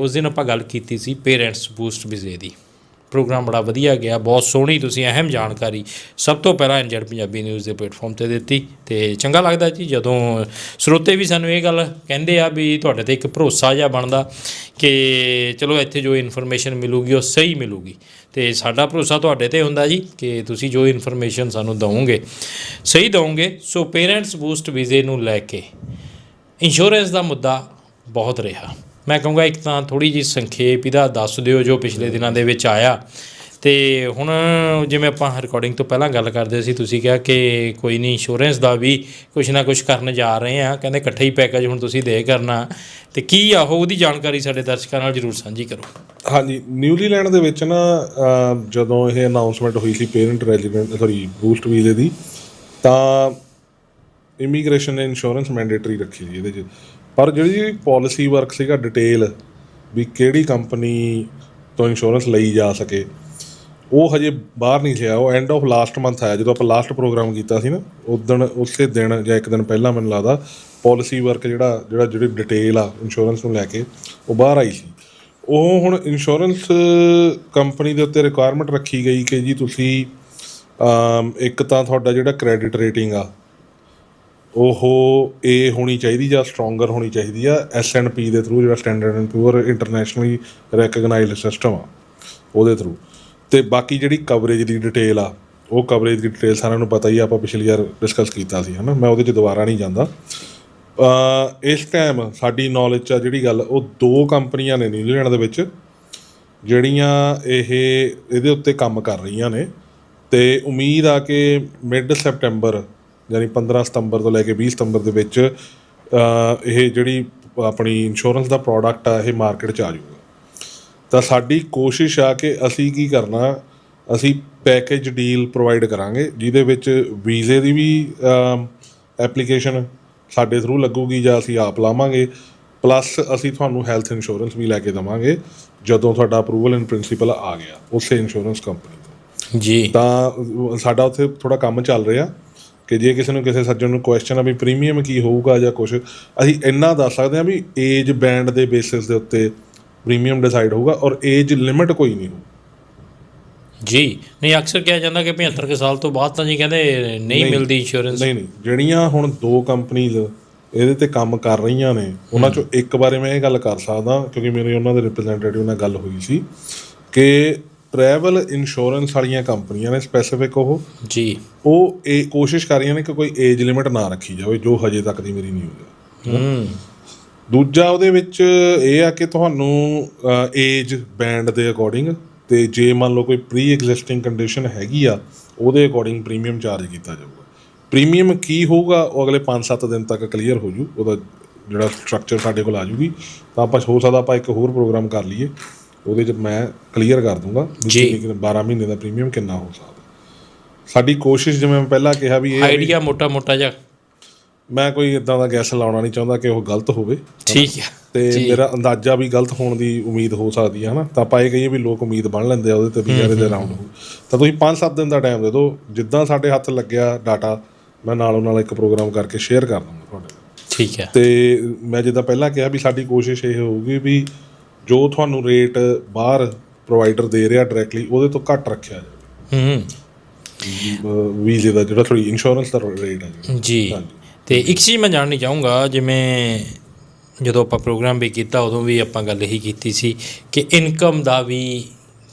ਉਸ ਦਿਨ ਆਪਾਂ ਗੱਲ ਕੀਤੀ ਸੀ ਪੇਰੈਂਟਸ ਬੂਸਟ ਵੀਜ਼ੇ ਦੀ। ਪ੍ਰੋਗਰਾਮ ਬੜਾ ਵਧੀਆ ਗਿਆ, ਬਹੁਤ ਸੋਹਣੀ ਤੁਸੀਂ ਅਹਿਮ ਜਾਣਕਾਰੀ ਸਭ ਤੋਂ ਪਹਿਲਾਂ ਐਨਜੈਡ ਪੰਜਾਬੀ ਨਿਊਜ਼ ਦੇ ਪਲੇਟਫਾਰਮ ਤੇ ਦਿੱਤੀ ਤੇ ਚੰਗਾ ਲੱਗਦਾ ਜੀ, ਜਦੋਂ ਸਰੋਤੇ ਵੀ ਸਾਨੂੰ ਇਹ ਗੱਲ ਕਹਿੰਦੇ ਆ ਵੀ ਤੁਹਾਡੇ ਤੇ ਇੱਕ ਭਰੋਸਾ ਜਿਹਾ ਬਣਦਾ ਕਿ ਚਲੋ ਇੱਥੇ ਜੋ ਇਨਫੋਰਮੇਸ਼ਨ ਮਿਲੂਗੀ ਉਹ ਸਹੀ ਮਿਲੂਗੀ ਤੇ ਸਾਡਾ ਭਰੋਸਾ ਤੁਹਾਡੇ ਤੇ ਹੁੰਦਾ ਜੀ ਕਿ ਤੁਸੀਂ ਜੋ ਇਨਫੋਰਮੇਸ਼ਨ ਸਾਨੂੰ ਦਵੋਗੇ, ਸਹੀ ਦਵੋਗੇ। ਸੋ ਪੇਰੈਂਟਸ ਬੂਸਟ ਵੀਜ਼ੇ ਨੂੰ ਲੈ ਕੇ ਇੰਸ਼ੋਰੈਂਸ ਦਾ ਮੁੱਦਾ ਬਹੁਤ ਰਿਹਾ। ਮੈਂ ਕਹੂੰਗਾ ਇੱਕ ਤਾਂ ਥੋੜੀ ਜੀ ਸੰਖੇਪ ਇਹਦਾ ਦੱਸ ਦਿਓ ਜੋ ਪਿਛਲੇ ਦਿਨਾਂ ਦੇ ਵਿੱਚ ਆਇਆ। ਤੇ ਹੁਣ ਜਿਵੇਂ ਆਪਾਂ ਰਿਕਾਰਡਿੰਗ ਤੋਂ ਪਹਿਲਾਂ ਗੱਲ ਕਰਦੇ ਸੀ ਤੁਸੀਂ ਕਿਹਾ ਕਿ ਕੋਈ ਨਹੀਂ ਇੰਸ਼ੋਰੈਂਸ ਦਾ ਵੀ ਕੁਝ ਨਾ ਕੁਝ ਕਰਨ ਜਾ ਰਹੇ ਆ ਕਹਿੰਦੇ ਇਕੱਠੇ ਹੀ ਪੈਕੇਜ ਹੁਣ ਤੁਸੀਂ ਦੇ ਕਰਨਾ। ਤੇ ਕੀ ਆ ਉਹ ਉਹਦੀ ਜਾਣਕਾਰੀ ਸਾਡੇ ਦਰਸ਼ਕਾਂ ਨਾਲ ਜਰੂਰ ਸਾਂਝੀ ਕਰੋ। ਹਾਂਜੀ ਨਿਊਜ਼ੀਲੈਂਡ ਦੇ ਵਿੱਚ ਨਾ ਜਦੋਂ ਇਹ ਅਨਾਉਂਸਮੈਂਟ ਹੋਈ ਸੀ ਪੇਰੈਂਟ ਰੈਜ਼ੀਡੈਂਟ ਸੌਰੀ ਬੂਸਟ ਵੀਜ਼ੇ ਦੀ ਤਾਂ ਇਮੀਗ੍ਰੇਸ਼ਨ ਨੇ ਇੰਸ਼ੋਰੈਂਸ ਮੈਂਡੇਟਰੀ ਰੱਖੀ ਸੀ ਇਹਦੇ 'ਚ। ਪਰ ਜਿਹੜੀ ਪਾਲਿਸੀ ਵਰਕ ਸੀਗਾ ਡਿਟੇਲ ਵੀ ਕਿਹੜੀ ਕੰਪਨੀ ਤੋਂ ਇੰਸ਼ੋਰੈਂਸ ਲਈ ਜਾ ਸਕੇ, ਉਹ ਹਜੇ ਬਾਹਰ ਨਹੀਂ ਲਿਆ ਉਹ ਐਂਡ ਆਫ ਲਾਸਟ ਮੰਥ ਆਇਆ, ਜਦੋਂ ਆਪਾਂ ਲਾਸਟ ਪ੍ਰੋਗਰਾਮ ਕੀਤਾ ਸੀ ਨਾ ਉਦੋਂ ਉਸੇ ਦਿਨ ਜਾਂ ਇੱਕ ਦਿਨ ਪਹਿਲਾਂ ਮੈਨੂੰ ਲੱਗਦਾ ਪਾਲਿਸੀ ਵਰਕ ਜਿਹੜਾ ਜਿਹੜਾ, ਜਿਹੜੀ ਡਿਟੇਲ ਆ ਇੰਸ਼ੋਰੈਂਸ ਨੂੰ ਲੈ ਕੇ, ਉਹ ਬਾਹਰ ਆਈ ਸੀ। ਉਹ ਹੁਣ ਇੰਸ਼ੋਰੈਂਸ ਕੰਪਨੀ ਦੇ ਉੱਤੇ ਰਿਕੁਆਇਰਮੈਂਟ ਰੱਖੀ ਗਈ ਕਿ ਜੀ ਤੁਸੀਂ ਇੱਕ ਤਾਂ ਤੁਹਾਡਾ ਜਿਹੜਾ ਕ੍ਰੈਡਿਟ ਰੇਟਿੰਗ ਆ ਉਹ ਏ ਹੋਣੀ ਚਾਹੀਦੀ ਜਾਂ ਸਟਰੋਂਗਰ ਹੋਣੀ ਚਾਹੀਦੀ ਆ ਐਸ&ਪੀ ਦੇ ਥਰੂ ਜਿਹੜਾ standard and poor internationally recognised system ਆ, ਉਹਦੇ ਥਰੂ ਤੇ ਬਾਕੀ ਜਿਹੜੀ ਕਵਰੇਜ ਦੀ ਡਿਟੇਲ ਆ, ਉਹ ਕਵਰੇਜ ਦੀ ਡਿਟੇਲ ਸਾਰਿਆਂ ਨੂੰ ਪਤਾ ਹੀ ਆ, ਆਪਾਂ ਪਿਛਲੀ ਵਾਰ ਡਿਸਕਸ ਕੀਤਾ ਸੀ, ਹਨਾ? ਮੈਂ ਉਹਦੇ 'ਚ ਦੁਬਾਰਾ ਨਹੀਂ ਜਾਂਦਾ। ਇਸ ਟਾਈਮ ਸਾਡੀ ਨੌਲੇਜ 'ਚ ਆ ਜਿਹੜੀ ਗੱਲ, ਉਹ ਦੋ ਕੰਪਨੀਆਂ ਨੇ ਨਿਊਜ਼ੀਲੈਂਡ ਦੇ ਵਿੱਚ, ਜਿਹੜੀਆਂ ਇਹ, ਇਹਦੇ ਉੱਤੇ ਕੰਮ ਕਰ ਰਹੀਆਂ ਨੇ। ਤੇ ਉਮੀਦ ਆ ਕਿ ਮਿਡ ਸੈਪਟੈਂਬਰ ਯਾਨੀ 15 ਸਤੰਬਰ ਤੋਂ ਲੈ ਕੇ 20 ਸਤੰਬਰ ਦੇ ਵਿੱਚ ਇਹ ਜਿਹੜੀ ਆਪਣੀ ਇੰਸ਼ੋਰੈਂਸ ਦਾ ਪ੍ਰੋਡਕਟ ਆ ਇਹ ਮਾਰਕੀਟ 'ਚ ਆ ਜਾਊਗਾ। ਤਾਂ ਸਾਡੀ ਕੋਸ਼ਿਸ਼ ਆ ਕਿ ਅਸੀਂ ਕੀ ਕਰਨਾ ਅਸੀਂ ਪੈਕੇਜ ਡੀਲ ਪ੍ਰੋਵਾਈਡ ਕਰਾਂਗੇ ਜਿਹਦੇ ਵਿੱਚ ਵੀਜ਼ੇ ਦੀ ਵੀ ਐਪਲੀਕੇਸ਼ਨ ਸਾਡੇ ਥਰੂ ਲੱਗੂਗੀ ਜਾਂ ਅਸੀਂ ਆਪ ਲਾਵਾਂਗੇ ਪਲੱਸ ਅਸੀਂ ਤੁਹਾਨੂੰ ਹੈਲਥ ਇੰਸ਼ੋਰੈਂਸ ਵੀ ਲੈ ਕੇ ਦਵਾਂਗੇ ਜਦੋਂ ਤੁਹਾਡਾ ਅਪਰੂਵਲ ਇਨ ਪ੍ਰਿੰਸੀਪਲ ਆ ਗਿਆ ਉਸੇ ਇੰਸ਼ੋਰੈਂਸ ਕੰਪਨੀ ਤੋਂ। ਜੀ। ਤਾਂ ਸਾਡਾ ਉੱਥੇ ਥੋੜਾ ਕੰਮ ਚੱਲ ਰਿਹਾ। ਕਿ ਜੇ ਕਿਸੇ ਨੂੰ ਕਿਸੇ ਸੱਜਣ ਨੂੰ ਕੁਐਸਚਨ ਆ ਵੀ ਪ੍ਰੀਮੀਅਮ ਕੀ ਹੋਊਗਾ ਜਾਂ ਕੁਝ ਅਸੀਂ ਇੰਨਾ ਦੱਸ ਸਕਦੇ ਹਾਂ ਵੀ ਏਜ ਬੈਂਡ ਦੇ ਬੇਸਿਸ ਦੇ ਉੱਤੇ ਪ੍ਰੀਮੀਅਮ ਡਿਸਾਈਡ ਹੋਊਗਾ ਔਰ ਏਜ ਲਿਮਿਟ ਕੋਈ ਨਹੀਂ ਹੋਊ। ਜੀ ਨਹੀਂ ਅਕਸਰ ਕਿਹਾ ਜਾਂਦਾ ਕਿ 75 ਕੁ ਸਾਲ ਤੋਂ ਬਾਅਦ ਤਾਂ ਜੀ ਕਹਿੰਦੇ ਨਹੀਂ ਮਿਲਦੀ ਇੰਸ਼ੋਰੈਂਸ ਨਹੀਂ ਨਹੀਂ ਜਿਹੜੀਆਂ ਹੁਣ ਦੋ ਕੰਪਨੀਆਂ ਇਹਦੇ ਤੇ ਕੰਮ ਕਰ ਰਹੀਆਂ ਨੇ ਉਹਨਾਂ ਚੋਂ ਇੱਕ ਬਾਰੇ ਮੈਂ ਇਹ ਗੱਲ ਕਰ ਸਕਦਾ ਕਿਉਂਕਿ ਮੇਰੀ ਉਹਨਾਂ ਦੇ ਰਿਪਰੈਜ਼ੈਂਟੇਟਿਵ ਨਾਲ ਗੱਲ ਹੋਈ ਸੀ ਕਿ ਟਰੈਵਲ ਇੰਸ਼ੋਰੈਂਸ ਵਾਲੀਆਂ ਕੰਪਨੀਆਂ ਨੇ ਸਪੈਸੀਫਿਕ ਉਹ? ਜੀ। ਉਹ ਇਹ ਕੋਸ਼ਿਸ਼ ਕਰ ਰਹੀਆਂ ਨੇ ਕਿ ਕੋਈ ਏਜ ਲਿਮਿਟ ਨਾ ਰੱਖੀ ਜਾਵੇ ਜੋ ਹਜੇ ਤੱਕ ਦੀ ਮੇਰੀ ਨਿਊਜ਼ ਹੈ। ਹੂੰ। ਦੂਜਾ ਉਹਦੇ ਵਿੱਚ ਇਹ ਆ ਕਿ ਤੁਹਾਨੂੰ ਏਜ ਬੈਂਡ ਦੇ ਅਕੋਰਡਿੰਗ ਤੇ ਜੇ ਮੰਨ ਲਓ ਕੋਈ ਪ੍ਰੀ ਐਗਜ਼ਿਸਟਿੰਗ ਕੰਡੀਸ਼ਨ ਹੈਗੀ ਆ ਉਹਦੇ ਅਕੋਰਡਿੰਗ ਪ੍ਰੀਮੀਅਮ ਚਾਰਜ ਕੀਤਾ ਜਾਊਗਾ। ਪ੍ਰੀਮੀਅਮ ਕੀ ਹੋਊਗਾ ਉਹ ਅਗਲੇ 5-7 ਦਿਨ ਤੱਕ ਕਲੀਅਰ ਹੋ ਜੂ ਉਹਦਾ ਜਿਹੜਾ ਸਟਰਕਚਰ ਸਾਡੇ ਕੋਲ ਆ ਜੂਗੀ। ਤਾਂ ਆਪਾਂ ਹੋ ਸਕਦਾ ਆਪਾਂ ਇੱਕ ਹੋਰ ਪ੍ਰੋਗਰਾਮ ਕਰ ਲਈਏ। ਉਹਦੇ 'ਚ ਮੈਂ ਕਲੀਅਰ ਕਰ ਦੂੰਗਾ ਜੀ। ਕਿੰਨੀ ਕੁ- 12 ਮਹੀਨੇ ਦਾ ਪ੍ਰੀਮੀਅਮ ਕਿੰਨਾ ਹੋ ਸਕਦਾ। ਸਾਡੀ ਕੋਸ਼ਿਸ਼ ਜਿਵੇਂ ਮੈਂ ਪਹਿਲਾਂ ਕਿਹਾ ਵੀ ਇਹ ਆਈਡੀਆ ਮੋਟਾ ਮੋਟਾ ਜਿਹਾ। ਮੈਂ ਕੋਈ ਇਦਾਂ ਦਾ ਗੈਸ ਲਾਉਣਾ ਨਹੀਂ ਚਾਹੁੰਦਾ ਕਿ ਉਹ ਗਲਤ ਹੋਵੇ ਠੀਕ ਹੈ। ਤੇ ਮੇਰਾ ਅੰਦਾਜ਼ਾ ਵੀ ਗਲਤ ਹੋਣ ਦੀ ਉਮੀਦ ਹੋ ਸਕਦੀ ਹੈ ਹਨਾ ਤਾਂ ਆਪਾਂ ਇਹ ਕਹੀਏ ਵੀ ਲੋਕ ਉਮੀਦ ਬਣ ਲੈਂਦੇ ਆ ਉਹਦੇ ਤੇ ਵੀ ਯਾਰ ਇਹਦੇ ਰਾਉਂਡ ਤਾਂ ਤੁਸੀਂ 5-7 ਦਿਨ ਦਾ ਟਾਈਮ ਦੇ ਦਿਓ। ਜਿੱਦਾਂ ਸਾਡੇ ਹੱਥ ਲੱਗਿਆ ਡਾਟਾ ਮੈਂ ਨਾਲੋਂ ਨਾਲ ਇੱਕ ਪ੍ਰੋਗਰਾਮ ਕਰਕੇ ਸ਼ੇਅਰ ਕਰ ਦੂੰਗਾ ਤੁਹਾਡੇ ਨਾਲ। ਠੀਕ ਹੈ। ਤੇ ਮੈਂ ਜਿੱਦਾਂ ਪਹਿਲਾਂ ਕਿਹਾ ਵੀ ਸਾਡੀ ਕੋਸ਼ਿਸ਼ ਇਹ ਹੋਊਗੀ ਵੀ ਜੋ ਤੁਹਾਨੂੰ ਰੇਟ ਬਾਹਰ ਪ੍ਰੋਵਾਈਡਰ ਦੇ ਰਿਹਾ ਡਾਇਰੈਕਟਲੀ ਉਹਦੇ ਤੋਂ ਘੱਟ ਰੱਖਿਆ ਜਾਵੇ। ਹੂੰ। ਵੀਜ਼ੇ ਦਾ ਜਿਹੜਾ ਥੋੜੀ ਇੰਸ਼ੋਰੈਂਸ ਦਾ ਰੇਟ ਹੈ। ਜੀ। ਤੇ ਇੱਕ ਚੀਜ਼ ਮੈਂ ਜਾਣਨੀ ਚਾਹੂੰਗਾ ਜਿਵੇਂ ਜਦੋਂ ਆਪਾਂ ਪ੍ਰੋਗਰਾਮ ਵੀ ਕੀਤਾ ਉਦੋਂ ਵੀ ਆਪਾਂ ਗੱਲ ਇਹੀ ਕੀਤੀ ਸੀ ਕਿ ਇਨਕਮ ਦਾ ਵੀ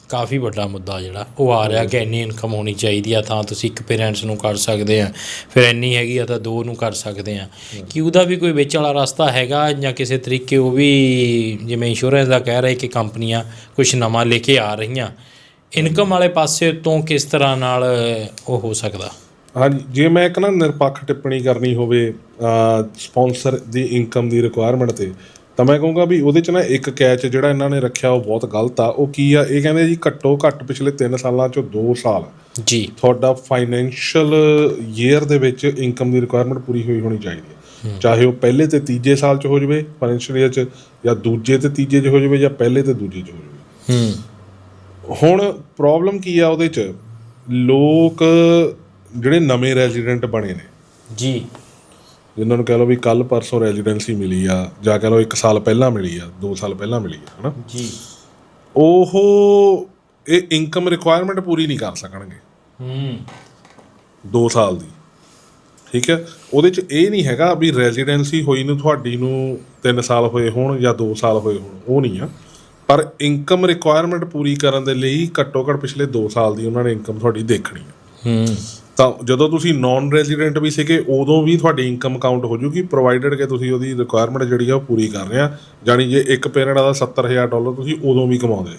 ਕਾਫੀ ਵੱਡਾ ਮੁੱਦਾ ਜਿਹੜਾ, ਉਹ ਆ ਰਿਹਾ ਕਿ ਇੰਨੀ ਇਨਕਮ ਹੋਣੀ ਚਾਹੀਦੀ ਆ, ਤਾਂ ਤੁਸੀਂ ਇੱਕ ਪੇਰੈਂਟਸ ਨੂੰ ਕਰ ਸਕਦੇ ਆ। ਫਿਰ ਇੰਨੀ ਹੈਗੀ ਆ, ਤਾਂ ਦੋ ਨੂੰ ਕਰ ਸਕਦੇ ਆ। ਕਿ ਉਹਦਾ ਵੀ ਕੋਈ ਵਿੱਚ ਵਾਲਾ ਰਸਤਾ ਹੈਗਾ, ਜਾਂ ਕਿਸੇ ਤਰੀਕੇ ਉਹ ਵੀ ਜਿਵੇਂ ਇੰਸ਼ੋਰੈਂਸ ਦਾ ਕਹਿ ਰਹੇ ਕਿ ਕੰਪਨੀਆਂ ਕੁਝ ਨਵਾਂ ਲੈ ਕੇ ਆ ਰਹੀਆਂ। ਇਨਕਮ ਵਾਲੇ ਪਾਸੇ ਤੋਂ ਕਿਸ ਤਰ੍ਹਾਂ ਨਾਲ ਉਹ ਹੋ ਸਕਦਾ? ਹਾਂਜੀ, ਜੇ ਮੈਂ ਇੱਕ ਨਾ ਨਿਰਪੱਖ ਟਿੱਪਣੀ ਕਰਨੀ ਹੋਵੇ ਸਪਾਂਸਰ ਦੀ ਇਨਕਮ ਦੀ ਰਿਕੁਆਇਰਮੈਂਟ ਤੇ ਤਾਂ ਮੈਂ ਕਹੂੰਗਾ ਵੀ ਉਹਦੇ ਚ ਨਾ ਇੱਕ ਕੈਚ ਜਿਹੜਾ ਇਹਨਾਂ ਨੇ ਰੱਖਿਆ ਉਹ ਬਹੁਤ ਗਲਤ ਆ। ਉਹ ਕੀ ਆ? ਇਹ ਕਹਿੰਦੇ ਜੀ ਘੱਟੋ ਘੱਟ ਪਿਛਲੇ 3 ਸਾਲਾਂ ਚੋਂ 2 ਸਾਲ ਜੀ। ਤੁਹਾਡਾ ਫਾਈਨੈਂਸ਼ੀਅਲ ਈਅਰ ਦੇ ਵਿੱਚ ਇਨਕਮ ਦੀ ਰਿਕੁਆਇਰਮੈਂਟ ਪੂਰੀ ਹੋਈ ਹੋਣੀ ਚਾਹੀਦੀ ਹੈ। ਚਾਹੇ ਉਹ ਪਹਿਲੇ ਤੇ ਤੀਜੇ ਸਾਲ ਚ ਹੋ ਜਾਵੇ ਫਾਈਨੈਂਸ਼ੀਅਲ ਈਅਰ ਚ ਜਾਂ ਦੂਜੇ ਤੇ ਤੀਜੇ ਚ ਹੋ ਜਾਵੇ ਜਾਂ ਪਹਿਲੇ ਤੇ ਦੂਜੇ ਚ ਹੋ ਜਾਵੇ। ਹੂੰ। ਹੁਣ ਪ੍ਰੋਬਲਮ ਕੀ ਆ ਉਹਦੇ ਚ? ਲੋਕ ਜਿਹੜੇ ਨਵੇਂ ਰੈਜ਼ੀਡੈਂਟ ਬਣੇ ਨੇ ਜੀ। ਜਿਨ੍ਹਾਂ ਨੂੰ ਕਹਿ ਲਓ ਵੀ ਕੱਲ ਪਰਸੋਂ ਰੈਜ਼ੀਡੈਂਸੀ ਮਿਲੀ ਆ ਜਾਂ ਕਹਿ ਲਓ 1 ਸਾਲ ਪਹਿਲਾਂ ਮਿਲੀ ਆ 2 ਸਾਲ ਪਹਿਲਾਂ ਮਿਲੀ ਆ ਹਨਾ? ਜੀ। ਉਹ ਇਹ ਇਨਕਮ ਰਿਕੁਆਇਰਮੈਂਟ ਪੂਰੀ ਨਹੀਂ ਕਰ ਸਕਣਗੇ। ਹੂੰ। 2 ਸਾਲ ਦੀ। ਠੀਕ ਹੈ? ਉਹਦੇ ਚ ਇਹ ਨਹੀਂ ਹੈਗਾ ਵੀ ਰੈਜ਼ੀਡੈਂਸੀ ਹੋਈ ਨੂੰ ਤੁਹਾਡੀ ਨੂੰ 3 ਸਾਲ ਹੋਏ ਹੋਣ ਜਾਂ 2 ਸਾਲ ਹੋਏ ਹੋਣ ਉਹ ਨਹੀਂ ਆ। ਪਰ ਇਨਕਮ ਰਿਕੁਆਇਰਮੈਂਟ ਪੂਰੀ ਕਰਨ ਦੇ ਲਈ ਘੱਟੋ ਘੱਟ ਪਿਛਲੇ 2 ਸਾਲ ਦੀ ਉਹਨਾਂ ਨੇ ਇਨਕਮ ਤੁਹਾਡੀ ਦੇਖਣੀ ਆ। ਹੂੰ। ਤਾਂ ਜਦੋਂ ਤੁਸੀਂ ਨਾਨ ਰੈਜ਼ੀਡੈਂਟ ਵੀ ਸੀਗੇ ਉਦੋਂ ਵੀ ਤੁਹਾਡੀ ਇਨਕਮ ਕਾਊਂਟ ਹੋ ਜੂਗੀ ਪ੍ਰੋਵਾਈਡਡ ਕਿ ਤੁਸੀਂ ਉਹਦੀ ਰਿਕੁਆਇਰਮੈਂਟ ਜਿਹੜੀ ਆ ਉਹ ਪੂਰੀ ਕਰ ਰਹੇ ਆ। ਜਾਨੀ ਜੇ ਇੱਕ ਪੇਰੈਂਟ ਦਾ 70000 ਡਾਲਰ ਤੁਸੀਂ ਉਦੋਂ ਵੀ ਕਮਾਉਂਦੇ ਸੀ